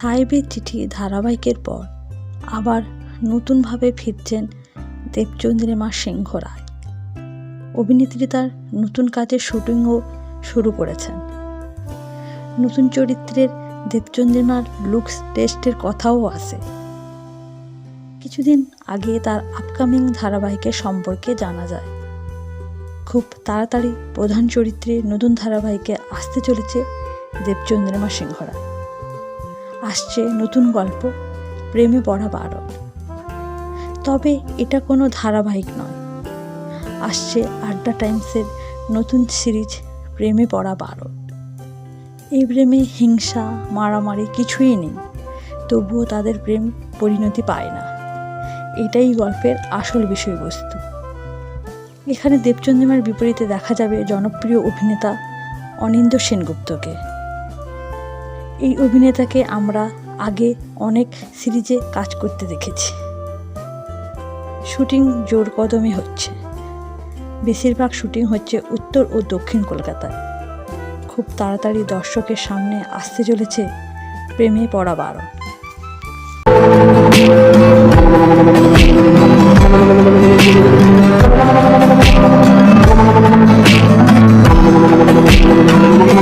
সাহেবের চিঠি ধারাবাহিকের পর আবার নতুনভাবে ফিরছেন দেবচন্দ্রিমা সিংহ রায়। অভিনেত্রী তার নতুন কাজের শুটিংও শুরু করেছেন। নতুন চরিত্রের দেবচন্দ্রিমার লুকস টেস্টের কথাও আসে কিছুদিন আগে তার আপকামিং ধারাবাহিকের সম্পর্কে জানা যায়। খুব তাড়াতাড়ি প্রধান চরিত্রে নতুন ধারাবাহিকে আসতে চলেছে দেবচন্দ্রিমা সিংহ রায়। আসছে নতুন গল্প, প্রেমে পড়া বারণ তবে এটা কোনো ধারাবাহিক নয়। আসছে আড্ডা টাইমসের নতুন সিরিজ, প্রেমে পড়া বারণ এই প্রেমে হিংসা, মারামারি কিছুই নেই, তবুও তাদের প্রেম পরিণতি পায় না। এটাই গল্পের আসল বিষয়বস্তু। এখানে দেবচন্দ্রিমার বিপরীতে দেখা যাবে জনপ্রিয় অভিনেতা অনিন্দ সেনগুপ্তকে। এই অভিনেতাকে আমরা আগে অনেক সিরিজে কাজ করতে দেখেছি। শুটিং জোর কদমে হচ্ছে। বেশিরভাগ শুটিং হচ্ছে উত্তর ও দক্ষিণ কলকাতায়। খুব তাড়াতাড়ি দর্শকের সামনে আসতে চলেছে প্রেমে পড়া বারো